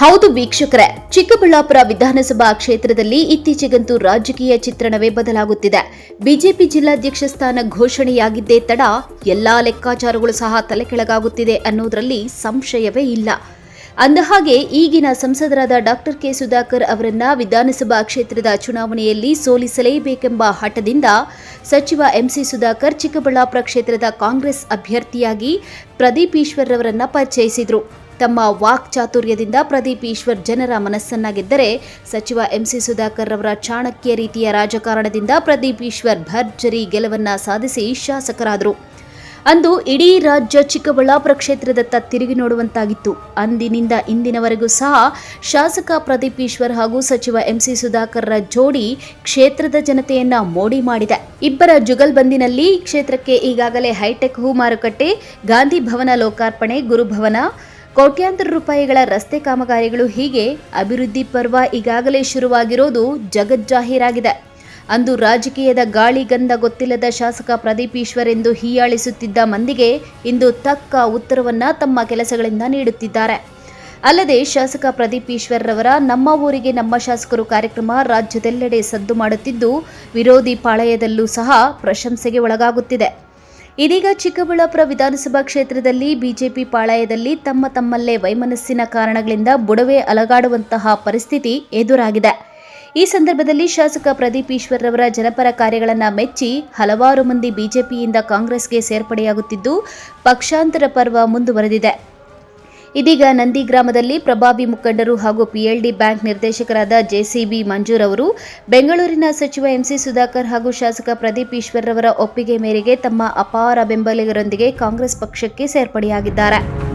ಹೌದು ವೀಕ್ಷಕರೇ, ಚಿಕ್ಕಬಳ್ಳಾಪುರ ವಿಧಾನಸಭಾ ಕ್ಷೇತ್ರದಲ್ಲಿ ಇತ್ತೀಚೆಗಂತೂ ರಾಜಕೀಯ ಚಿತ್ರಣವೇ ಬದಲಾಗುತ್ತಿದೆ. ಬಿಜೆಪಿ ಜಿಲ್ಲಾಧ್ಯಕ್ಷ ಸ್ಥಾನ ಘೋಷಣೆಯಾಗಿದ್ದೇ ತಡ ಎಲ್ಲಾ ಲೆಕ್ಕಾಚಾರಗಳು ಸಹ ತಲೆಕೆಳಗಾಗುತ್ತಿದೆ ಅನ್ನೋದರಲ್ಲಿ ಸಂಶಯವೇ ಇಲ್ಲ. ಅಂದಹಾಗೆ ಈಗಿನ ಸಂಸದರಾದ ಡಾಕ್ಟರ್ ಕೆ. ಸುಧಾಕರ್ ಅವರನ್ನ ವಿಧಾನಸಭಾ ಕ್ಷೇತ್ರದ ಚುನಾವಣೆಯಲ್ಲಿ ಸೋಲಿಸಲೇಬೇಕೆಂಬ ಹಠದಿಂದ ಸಚಿವ ಎಂಸಿ ಸುಧಾಕರ್ ಚಿಕ್ಕಬಳ್ಳಾಪುರ ಕ್ಷೇತ್ರದ ಕಾಂಗ್ರೆಸ್ ಅಭ್ಯರ್ಥಿಯಾಗಿ ಪ್ರದೀಪ್ ಈಶ್ವರ್ ಅವರನ್ನ ಪರಿಚಯಿಸಿದ್ರು. ತಮ್ಮ ವಾಕ್ ಚಾತುರ್ಯದಿಂದ ಪ್ರದೀಪ್ ಈಶ್ವರ್ ಜನರ ಮನಸ್ಸನ್ನಾಗಿದ್ದರೆ ಸಚಿವ ಎಂಸಿ ಸುಧಾಕರ್ ಅವರ ಚಾಣಕ್ಯ ರೀತಿಯ ರಾಜಕಾರಣದಿಂದ ಪ್ರದೀಪ್ ಈಶ್ವರ್ ಭರ್ಜರಿ ಗೆಲುವನ್ನ ಸಾಧಿಸಿ ಶಾಸಕರಾದರು. ಅಂದು ಇಡೀ ರಾಜ್ಯ ಚಿಕ್ಕಬಳ್ಳಾಪುರ ಕ್ಷೇತ್ರದತ್ತ ತಿರುಗಿ ನೋಡುವಂತಾಗಿತ್ತು. ಅಂದಿನಿಂದ ಇಂದಿನವರೆಗೂ ಸಹ ಶಾಸಕ ಪ್ರದೀಪ್ ಈಶ್ವರ್ ಹಾಗೂ ಸಚಿವ ಎಂಸಿ ಸುಧಾಕರ್ರ ಜೋಡಿ ಕ್ಷೇತ್ರದ ಜನತೆಯನ್ನ ಮೋಡಿ ಮಾಡಿದೆ. ಇಬ್ಬರ ಜುಗಲ್ಬಂದಿನಲ್ಲಿ ಕ್ಷೇತ್ರಕ್ಕೆ ಈಗಾಗಲೇ ಹೈಟೆಕ್ ಹೂ ಮಾರುಕಟ್ಟೆ ಗಾಂಧಿ ಭವನ ಲೋಕಾರ್ಪಣೆ, ಗುರುಭವನ ಕೋಟ್ಯಾಂತರ ರೂಪಾಯಿಗಳ ರಸ್ತೆ ಕಾಮಗಾರಿಗಳು ಹೀಗೆ ಅಭಿವೃದ್ಧಿ ಪರ್ವ ಈಗಾಗಲೇ ಶುರುವಾಗಿರೋದು ಜಗಜ್ಜಾಹೀರಾಗಿದೆ ಅಂದು ರಾಜಕೀಯದ ಗಾಳಿ ಗಂಧ ಗೊತ್ತಿಲ್ಲದ ಶಾಸಕ ಪ್ರದೀಪ್ ಈಶ್ವರ್ ಎಂದು ಹೀಯಾಳಿಸುತ್ತಿದ್ದ ಮಂದಿಗೆ ಇಂದು ತಕ್ಕ ಉತ್ತರವನ್ನ ತಮ್ಮ ಕೆಲಸಗಳಿಂದ ನೀಡುತ್ತಿದ್ದಾರೆ. ಅಲ್ಲದೆ ಶಾಸಕ ಪ್ರದೀಪ್ ಈಶ್ವರ್ ರವರ ನಮ್ಮ ಊರಿಗೆ ನಮ್ಮ ಶಾಸಕರು ಕಾರ್ಯಕ್ರಮ ರಾಜ್ಯದೆಲ್ಲೆಡೆ ಸದ್ದು ಮಾಡುತ್ತಿದ್ದು, ವಿರೋಧಿ ಪಾಳಯದಲ್ಲೂ ಸಹ ಪ್ರಶಂಸೆಗೆ ಒಳಗಾಗುತ್ತಿದೆ. ಇದೀಗ ಚಿಕ್ಕಬಳ್ಳಾಪುರ ವಿಧಾನಸಭಾ ಕ್ಷೇತ್ರದಲ್ಲಿ ಬಿಜೆಪಿ ಪಾಳಯದಲ್ಲಿ ತಮ್ಮ ತಮ್ಮಲ್ಲೇ ವೈಮನಸ್ಸಿನ ಕಾರಣಗಳಿಂದ ಬುಡವೆ ಅಲಗಾಡುವಂತಹ ಪರಿಸ್ಥಿತಿ ಎದುರಾಗಿದೆ. ಈ ಸಂದರ್ಭದಲ್ಲಿ ಶಾಸಕ ಪ್ರದೀಪ್ ಈಶ್ವರ್ರವರ ಜನಪರ ಕಾರ್ಯಗಳನ್ನು ಮೆಚ್ಚಿ ಹಲವಾರು ಮಂದಿ ಬಿಜೆಪಿಯಿಂದ ಕಾಂಗ್ರೆಸ್ಗೆ ಸೇರ್ಪಡೆಯಾಗುತ್ತಿದ್ದು, ಪಕ್ಷಾಂತರ ಪರ್ವ ಮುಂದುವರೆದಿದೆ. ಇದೀಗ ನಂದಿ ಗ್ರಾಮದಲ್ಲಿ ಪ್ರಭಾವಿ ಮುಖಂಡರು ಹಾಗೂ ಪಿಎಲ್ಡಿ ಬ್ಯಾಂಕ್ ನಿರ್ದೇಶಕರಾದ ಜೆಸಿಬಿ ಮಂಜೂರ್ ಅವರು, ಬೆಂಗಳೂರಿನ ಸಚಿವ ಎಂಸಿ ಸುಧಾಕರ್ ಹಾಗೂ ಶಾಸಕ ಪ್ರದೀಪ್ ಈಶ್ವರ್ ಒಪ್ಪಿಗೆ ಮೇರೆಗೆ ತಮ್ಮ ಅಪಾರ ಬೆಂಬಲಿಗರೊಂದಿಗೆ ಕಾಂಗ್ರೆಸ್ ಪಕ್ಷಕ್ಕೆ ಸೇರ್ಪಡೆಯಾಗಿದ್ದಾರೆ.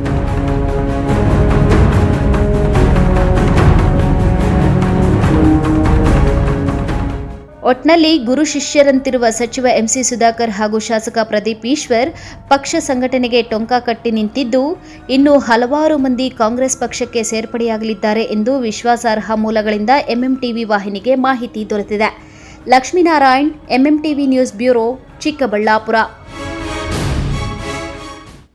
ಒಟ್ನಲ್ಲಿ ಗುರು ಶಿಷ್ಯರಂತಿರುವ ಸಚಿವ ಎಂಸಿ ಸುಧಾಕರ್ ಹಾಗೂ ಶಾಸಕ ಪ್ರದೀಪ್ ಈಶ್ವರ್ ಪಕ್ಷ ಸಂಘಟನೆಗೆ ಟೊಂಕ ಕಟ್ಟಿ ನಿಂತಿದ್ದು, ಇನ್ನು ಹಲವಾರು ಮಂದಿ ಕಾಂಗ್ರೆಸ್ ಪಕ್ಷಕ್ಕೆ ಸೇರ್ಪಡೆಯಾಗಲಿದ್ದಾರೆ ಎಂದು ವಿಶ್ವಾಸಾರ್ಹ ಮೂಲಗಳಿಂದ ಎಂಎಂಟಿವಿ ವಾಹಿನಿಗೆ ಮಾಹಿತಿ ದೊರೆತಿದೆ. Lakshminarayan, MMTV news bureau, Chikkaballapura.